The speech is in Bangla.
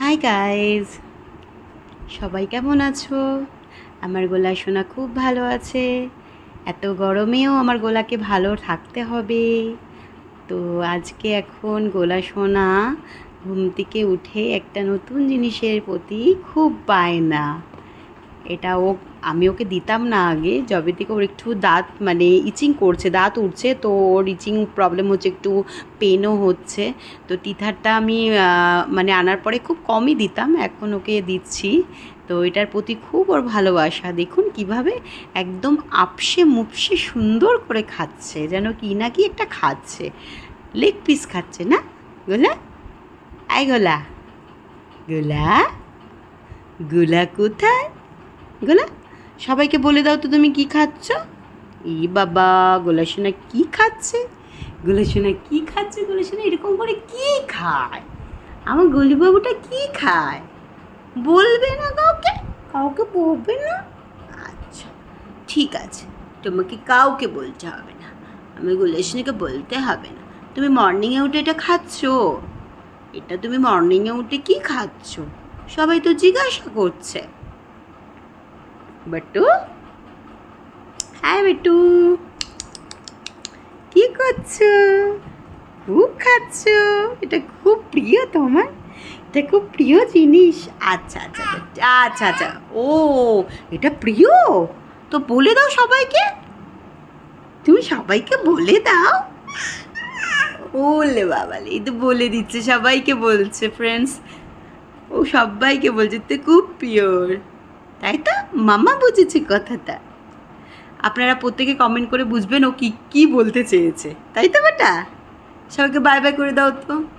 হাই গাইজ সবাই কেমন আছো? আমার গোলা সোনা খুব ভালো আছে। এত গরমেও আমার গোলাকে ভালো থাকতে হবে। তো আজকে এখন গোলা সোনা ঘুম থেকে উঠে একটা নতুন জিনিসের প্রতি খুব বায়না। এটা ও, আমি ওকে দিতাম না আগে, যবে থেকে ওর একটু দাঁত মানে ইচিং করছে, দাঁত উঠছে তো ওর ইচিং প্রবলেম হচ্ছে, একটু পেনও হচ্ছে। তো টিথারটা আমি মানে আনার পরে খুব কমই দিতাম, এখন ওকে দিচ্ছি। তো এটার প্রতি খুব ওর ভালোবাসা। দেখুন কীভাবে একদম আপসে মুপসে সুন্দর করে খাচ্ছে, যেন কি না কি একটা খাচ্ছে। লেগ পিস খাচ্ছে না? গোলা? আই গোলা। গোলা? গোলা কোথায়? গোলা? সবাইকে বলে দাও তো তুমি কি খাচ্ছ? ই বাবা, গোলা সোনা কি খাচ্ছে? গোলা সোনা কি খাচ্ছে? গোলা সোনা এরকম করে কি খায়? আমার গলিবাবুটা কি খায়? বলবে না কাউকে? কাউকে বলবে না? আচ্ছা ঠিক আছে। তোমাকে কাউকে বলতে হবে না। আমি গুলেশনিকে বলতে হবে না। তুমি মর্নিংয়ে উঠে এটা খাচ্ছ? এটা তুমি মর্নিংয়ে উঠে কি খাচ্ছ? সবাই তো জিজ্ঞাসা করছে। বটু হ্যাঁ বেটু কি করছ? খুব খাচ্ছ। এটা খুব প্রিয় তোমার। এটা খুব প্রিয় জিনিস। আচ্ছা আচ্ছা আচ্ছা, আচ্ছা আচ্ছা। ও এটা প্রিয়? তো বলে দাও সবাইকে। তুমি সবাইকে বলে দাও। ওলে বাবালে এই তো বলে দিচ্ছে সবাইকে বলছে ফ্রেন্ডস ও সবাইকে বলছে তো খুব পিওর তাই তো? মামা বুঝেছি কথাটা। আপনারা প্রত্যেকে কমেন্ট করে বুঝবেন ও কি কি বলতে চেয়েছে। তাই তো বেটা? সবাইকে বাই বাই করে দাও তো।